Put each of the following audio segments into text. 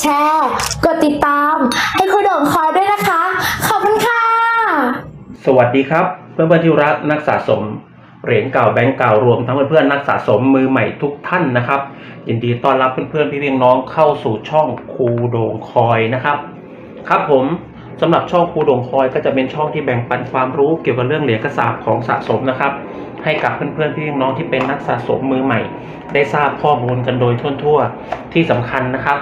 แชร์ กดติดตาม ให้ครูโด่งคอยด้วยนะคะ ขอบคุณค่ะ สวัสดีครับ เพื่อนเพื่อนที่รักนักสะสมเหรียญเก่าแบงก์เก่ารวมทั้งเพื่อนๆนักสะสมมือใหม่ทุกท่านนะครับ ยินดีต้อนรับเพื่อนๆพี่เพียงน้องเข้าสู่ช่องครูโด่งคอยนะครับ ครับผมสำหรับช่องครูโด่งคอยก็จะเป็นช่องที่แบ่งปันความรู้เกี่ยวกับเรื่องเหรียญกระสาบของสะสมนะครับ ให้กับเพื่อนๆพี่น้องที่เป็นนักสะสมมือใหม่ ได้ทราบข้อมูลกันโดยทั่วๆที่สำคัญนะครับ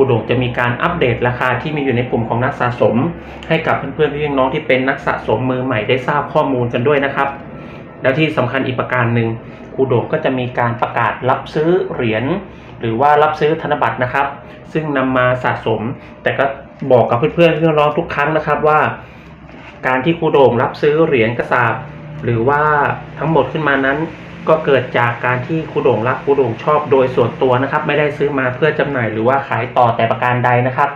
รูโด่งจะมีการอัปเดตราคาที่มีอยู่ในกลุ่มของนักสะสม ให้กับเพื่อนๆพี่น้องที่เป็นนักสะสมมือใหม่ได้ทราบข้อมูลกันด้วยนะครับ แล้วที่สำคัญอีกประการหนึ่งครูโด่งก็จะมีการประกาศรับซื้อเหรียญหรือว่ารับซื้อธนบัตรนะครับ ซึ่งนำมาสะสม แต่ก็บอกกับเพื่อนๆพี่น้องทุกครั้งนะครับว่า การที่ครูโด่งรับซื้อเหรียญกระสาบหรือว่าทั้งหมดขึ้นมานั้น ก็เกิดจากการที่ครูโด่งรักครูโด่งชอบโดยส่วนตัวนะครับ ไม่ได้ซื้อมาเพื่อจำหน่ายหรือว่าขายต่อแต่ประการใดนะครับ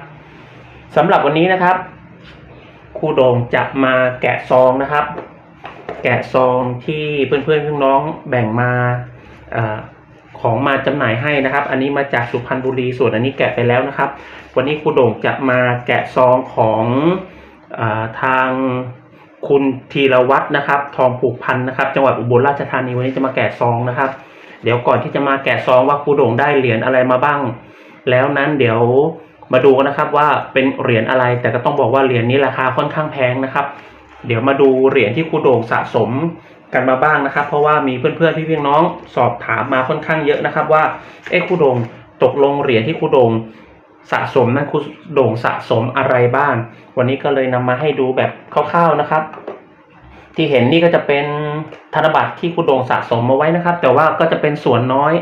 สำหรับวันนี้นะครับครูโด่งจะมาแกะซองนะครับ แกะซองที่เพื่อนๆพี่น้องแบ่งมาอของมาจำหน่ายให้นะครับ อันนี้มาจากสุพรรณบุรีส่วนอันนี้แกะไปแล้วนะครับ วันนี้ครูโด่งจะมาแกะซองของอทาง คุณธีรวัตรนะครับ ทองผูกพันนะครับ จังหวัดอุบลราชธานีวันนี้จะมาแกะซองนะครับ เดี๋ยวก่อนที่จะมาแกะซองว่าครูโด่งได้เหรียญอะไรมาบ้าง แล้วนั้นเดี๋ยวมาดูนนะครับว่าเป็นเหรียญอะไร แต่ก็ต้องบอกว่าเหรียญนี้ราคาค่อนข้างแพงนะครับ เดี๋ยวมาดูเหรียญที่ครูโด่งสะสมกันมาบ้างนะครับ เพราะว่ามีเพื่อนๆพี่พี่น้องสอบถามมาค่อนข้างเยอะนะครับ ว่าเอ๊ะครูโด่งตกลงเหรียญที่ครูโด่ง สะสมนั้นครูโด่งสะสมอะไรบ้าง วันนี้ก็เลยนำมาให้ดูแบบคร่าวๆนะครับ ที่เห็นนี่ก็จะเป็นธนบัตรที่ครูโด่งสะสมมาไว้นะครับ แต่ว่าก็จะเป็นส่วนน้อย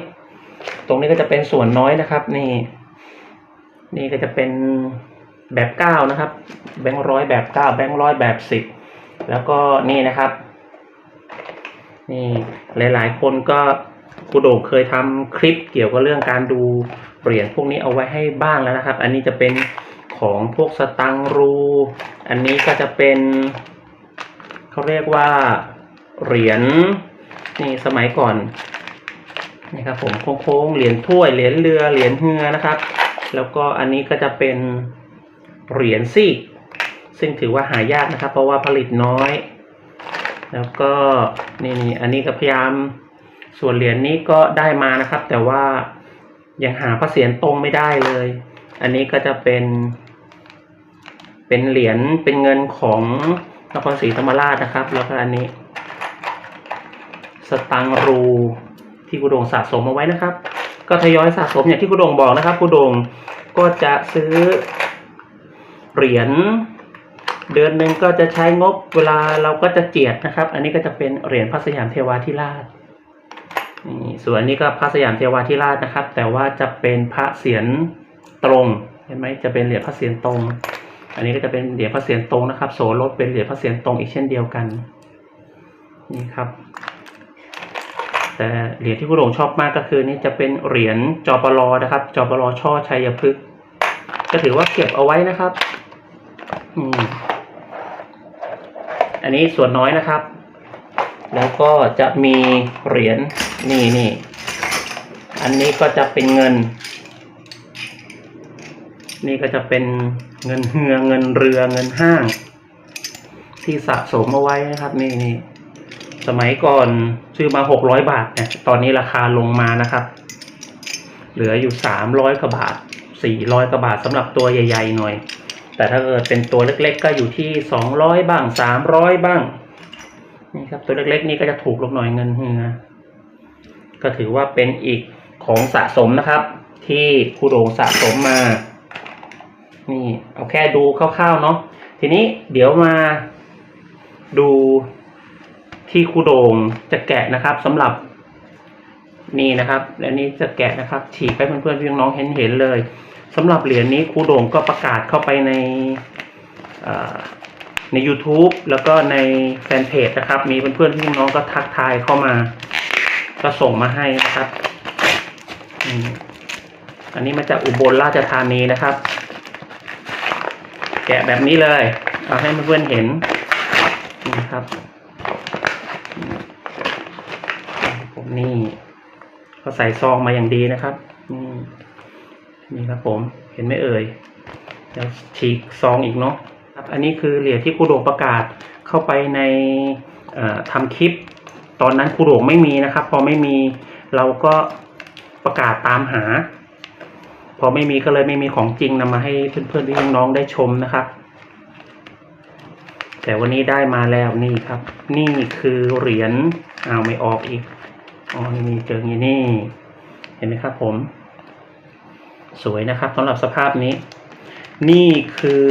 ตรงนี้ก็จะเป็นส่วนน้อยนะครับ นี่ นี่ก็จะเป็นแบบเก้านะครับ แบงค์ร้อยแบบเก้าแบงค์ร้อยแบบสิบแล้วก็นี่นะครับ นี่หลายๆ คนก็ครูโด่งเคยทำคลิปเกี่ยวกับเรื่องการดู เหรียญพวกนี้เอาไว้ให้บ้างแล้วนะครับ อันนี้จะเป็นของพวกสตังรู อันนี้ก็จะเป็นเขาเรียกว่าเหรียญนี่สมัยก่อนนี่ครับผมโค้งๆเหรียญถ้วยเหรียญเรือเหรียญเฮือนะครับ แล้วก็อันนี้ก็จะเป็นเหรียญซีกซึ่งถือว่าหายากนะครับ เพราะว่าผลิตน้อย แล้วก็นี่นี่อันนี้ก็พยายามส่วนเหรียญนี้ก็ได้มานะครับ แต่ว่า ยังหาพระเศียรตรงไม่ได้เลย อันนี้ก็จะเป็น เป็นเหรียญเป็นเงินของนครศรีธรรมราชนะครับ แล้วก็อันนี้ สตังรูที่กุดงสะสมเอาไว้นะครับ ก็ทยอยสะสมอย่างที่กุดงบอกนะครับกุดงก็จะซื้อเหรียญเดือนหนึ่งก็จะใช้งบเวลาเราก็จะเจียดนะครับ อันนี้ก็จะเป็นเหรียญพระสยามเทวาธิราช ส่วนนี้ก็พระสยามเทวาธิราชนะครับ แต่ว่าจะเป็นพระเศียรตรงเห็นไหมจะเป็นเหรียญพระเศียรตรง อันนี้ก็จะเป็นเหรียญพระเศียรตรงนะครับ โสรถเป็นเหรียญพระเศียรตรงอีกเช่นเดียวกันนี่ครับ แต่เหรียญที่คุณหลงชอบมากก็คือนี่จะเป็นเหรียญจอปลอนะครับจอปลอช่อชัยพฤกษ์ก็ถือว่าเก็บเอาไว้นะครับอืมอันนี้ส่วนน้อยนะครับ แล้วก็จะมีเหรียญนี่นี่อันนี้ก็จะเป็นเงิน นี่ก็จะเป็นเงินเฮือเงินเรือเงินห้าง ที่สะสมเอาไว้นะครับนี่นี่สมัยก่อนซื้อมาหกร้อยบาทเนี่ยตอนนี้ราคาลงมานะครับ เหลืออยู่สามร้อยกว่าบาทสี่ร้อยกว่าบาทสำหรับตัวใหญ่ ๆ หน่อย แต่ถ้าเกิดเป็นตัวเล็กๆ ก็อยู่ที่สองร้อยบ้างสามร้อยบ้าง นี่ครับตัวเล็กๆนี่ก็จะถูกลงหน่อยเงินเฮือก็ถือว่าเป็นอีกของสะสมนะครับ ที่ครูโดงสะสมมา นี่เอาแค่ดูคร่าวๆเนาะทีนี้เดี๋ยวมาดูที่ครูโดงจะแกะนะครับสำหรับนี่นะครับ และนี่จะแกะนะครับ ฉีกให้เพื่อนๆพี่น้องเห็นเห็นเลยสำหรับเหรียญนี้ครูโด่งก็ประกาศเข้าไปในอ่า ใน YouTube แล้วก็ในแฟนเพจนะครับ มีเพื่อนๆพี่น้องก็ทักทายเข้ามา ก็ส่งมาให้นะครับอันนี้มาจากอุบลราชธานีนะครับ แกะแบบนี้เลย เอาให้เพื่อนๆเห็นนี่ครับผมนี่ก็ใส่ซองมาอย่างดีนะครับนี่นี่ครับผมเห็นไหมเอ่ยเดี๋ยวฉีกซองอีกเนาะ ครับอันนี้คือเหรียญที่ครูโด่งประกาศเข้าไปในเอ่อทำคลิป ตอนนั้นครูโด่งไม่มีนะครับ พอไม่มีเราก็ประกาศตามหา พอไม่มีก็เลยไม่มีของจริงนำมาให้เพื่อนๆพี่น้องๆได้ชมนะครับ แต่วันนี้ได้มาแล้วนี่ครับ นี่คือเหรียญเอาไม่ออกอีกอ๋อนี่เจออย่างนี้เห็นไหมครับผม สวยนะครับสำหรับสภาพนี้ นี่คือ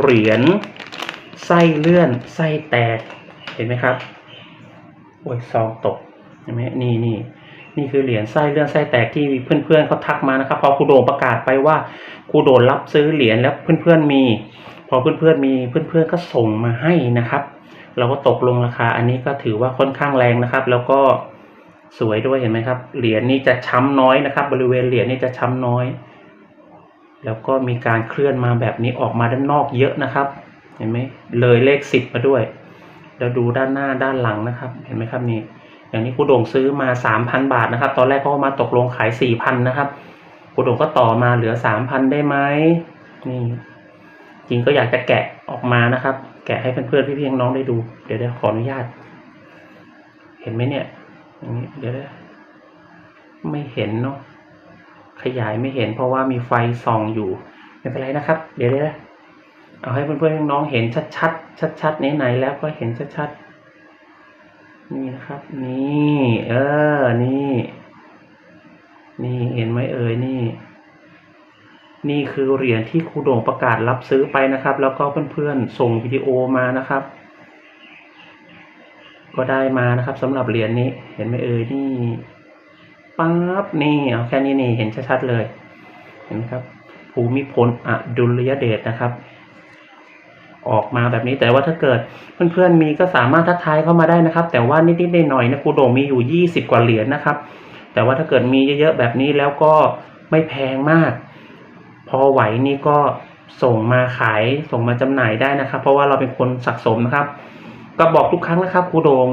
เหรียญไส้เลื่อนไส้แตกเห็นไหมครับโอ้ยซองตกเห็นไหมนี่นี่นี่คือเหรียญไส้เลื่อนไส้แตกที่เพื่อนๆเขาทักมานะครับ พอครูโด่งประกาศไปว่าครูโด่งรับซื้อเหรียญแล้วเพื่อนๆมี พอเพื่อนๆมีเพื่อนๆก็ส่งมาให้นะครับ เราก็ตกลงราคา อันนี้ก็ถือว่าค่อนข้างแรงนะครับ แล้วก็สวยด้วยเห็นไหมครับ เหรียญนี้จะช้ำน้อยนะครับ บริเวณเหรียญนี่จะช้ำน้อย แล้วก็มีการเคลื่อนมาแบบนี้ออกมาด้านนอกเยอะนะครับ เห็นไหมเลยเลขสิบมาด้วย แล้วดูด้านหน้าด้านหลังนะครับ เห็นไหมครับนี่ อย่างนี้ครูโด่งซื้อมาสามพันบาทนะครับ ตอนแรกเขาก็มาตกลงขายสี่พันนะครับครูโด่งก็ต่อมาเหลือสามพันได้ไหมนี่ จริงก็อยากจะแกะออกมานะครับ แกะให้เพื่อนๆพี่ๆน้องได้ดู เดี๋ยวเดี๋ยวขออนุญาต เห็นไหมเนี่ยอย่างนี้เดี๋ยวเดี๋ยวไม่เห็นเนาะ ขยายไม่เห็นเพราะว่ามีไฟส่องอยู่ไม่เป็นไรนะครับ เดี๋ยวเดี๋ยวเอาให้เพื่อนๆน้องเห็นชัดๆชัดๆไหนๆแล้วก็เห็นชัดๆนี่นะครับ นี่เออนี่ นี่เห็นไหมเอ่ยนี่ นี่คือเหรียญที่ครูโด่งประกาศรับซื้อไปนะครับ แล้วก็เพื่อนๆส่งวิดีโอมานะครับ ก็ได้มานะครับสำหรับเหรียญนี้ เห็นไหมเอ่ยนี่ ปั๊บนี่แค่นี้นี่เห็นชัดๆเลย เห็นไหมครับ ภูมิพลอดุลยเดชนะครับ ออกมาแบบนี้แต่ว่าถ้าเกิดเพื่อนๆมีก็สามารถทักทายเข้ามาได้นะครับ แต่ว่านิดๆหน่อยๆนะครูโด่งมีอยู่ยี่สิบกว่าเหรียญนะครับ แต่ว่าถ้าเกิดมีเยอะๆแบบนี้แล้วก็ไม่แพงมาก พอไหวนี่ก็ส่งมาขายส่งมาจำหน่ายได้นะครับ เพราะว่าเราเป็นคนสะสมนะครับ ก็บอกทุกครั้งนะครับครูโดง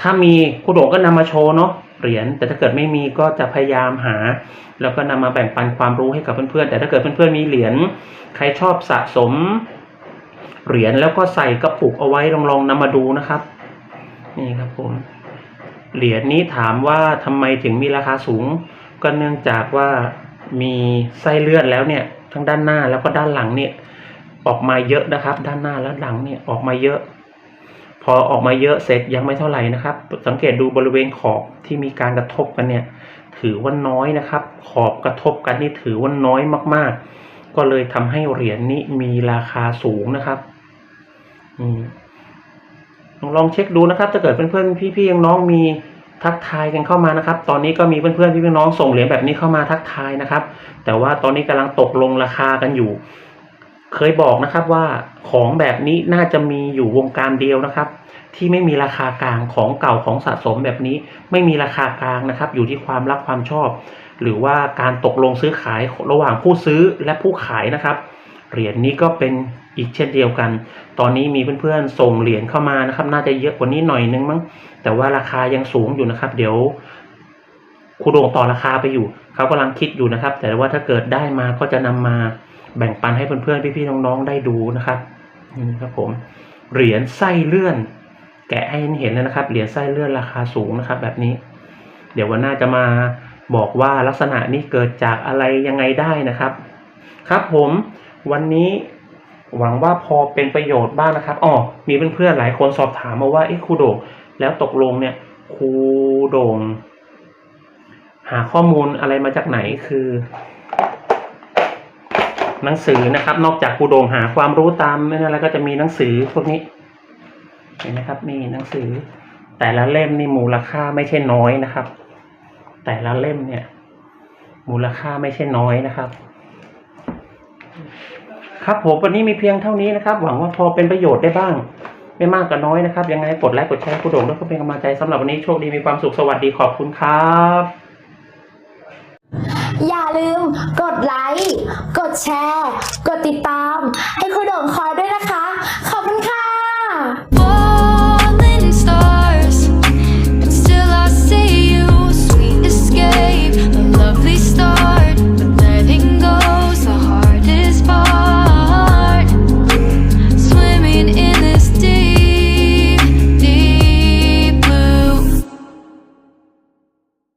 ถ้ามีครูโดงก็นำมาโชว์เนาะ เหรียญแต่ถ้าเกิดไม่มีก็จะพยายามหา แล้วก็นำมาแบ่งปันความรู้ให้กับเพื่อนๆ แต่ถ้าเกิดเพื่อนๆมีเหรียญใครชอบสะสมเหรียญแล้วก็ใส่กระปุกเอาไว้ลองลองนำมาดูนะครับ นี่ครับผมเหรียญนี้ถามว่าทำไมถึงมีราคาสูง ก็เนื่องจากว่ามีไส้เลื่อนแล้วเนี่ยทั้งด้านหน้าแล้วก็ด้านหลังเนี่ยออกมาเยอะนะครับ ด้านหน้าและหลังเนี่ยออกมาเยอะ อออกมาเยอะเสร็จยังไม่เท่าไหร่นะครับ สังเกตดูบริเวณขอบที่มีการกระทบกันเนี่ย ถือว่าน้อยนะครับ ขอบกระทบกันนี่ถือว่าน้อยมาก ๆ ก็เลยทำให้เหรียญนี้มีราคาสูงนะครับอืมลองลองเช็คดูนะครับ ถ้าเกิดเพื่อนๆพี่ๆน้องมีทักทายกันเข้ามานะครับ ตอนนี้ก็มีเพื่อนๆพี่ๆน้องส่งเหรียญแบบนี้เข้ามาทักทายนะครับ แต่ว่าตอนนี้กำลังตกลงราคากันอยู่ เคยบอกนะครับว่าของแบบนี้น่าจะมีอยู่วงการเดียวนะครับ ที่ไม่มีราคากลางของเก่าของสะสมแบบนี้ ไม่มีราคากลางนะครับ อยู่ที่ความรักความชอบ หรือว่าการตกลงซื้อขายระหว่างผู้ซื้อและผู้ขายนะครับเหรียญนี้ก็เป็นอีกเช่นเดียวกัน ตอนนี้มีเพื่อนๆส่งเหรียญเข้ามานะครับ น่าจะเยอะกว่านี้หน่อยนึงมั้ง แต่ว่าราคายังสูงอยู่นะครับ เดี๋ยวครูโดงต่อราคาไปอยู่ เขากำลังคิดอยู่นะครับ แต่ว่าถ้าเกิดได้มาก็จะนำมาแบ่งปันให้เพื่อนๆ พี่ๆ น้องๆ ได้ดูนะครับ นี่ครับผม เหรียญไส้เลื่อน แกะให้เห็นเลยนะครับ เหรียญไส้เลื่อนราคาสูงนะครับ แบบนี้ เดี๋ยววันหน้าจะมาบอกว่าลักษณะนี้เกิดจากอะไรยังไงได้นะครับ ครับผมวันนี้หวังว่าพอเป็นประโยชน์บ้างนะครับอ๋อมีเพื่อนๆหลายคนสอบถามมาว่าเอ๊ะครูโด่งแล้วตกลงเนี่ยครูโด่งหาข้อมูลอะไรมาจากไหนคือ หนังสือนะครับ นอกจากครูโด่งหาความรู้ตามนั่นแล้วก็จะมีหนังสือพวกนี้ เห็นไหมครับนี่หนังสือ แต่ละเล่มนี่มูลค่าไม่ใช่น้อยนะครับ แต่ละเล่มเนี่ย มูลค่าไม่ใช่น้อยนะครับ ครับผมวันนี้มีเพียงเท่านี้นะครับ หวังว่าพอเป็นประโยชน์ได้บ้าง ไม่มากก็น้อยนะครับ ยังไงกดไลค์กดแชร์คุณโด่งด้วยเพื่อเป็นกำลังใจสำหรับวันนี้โชคดีมีความสุขสวัสดีขอบคุณครับ อย่าลืมกดไลค์ กดแชร์ กดติดตาม ให้ครูโด่งคอยด้วยนะคะ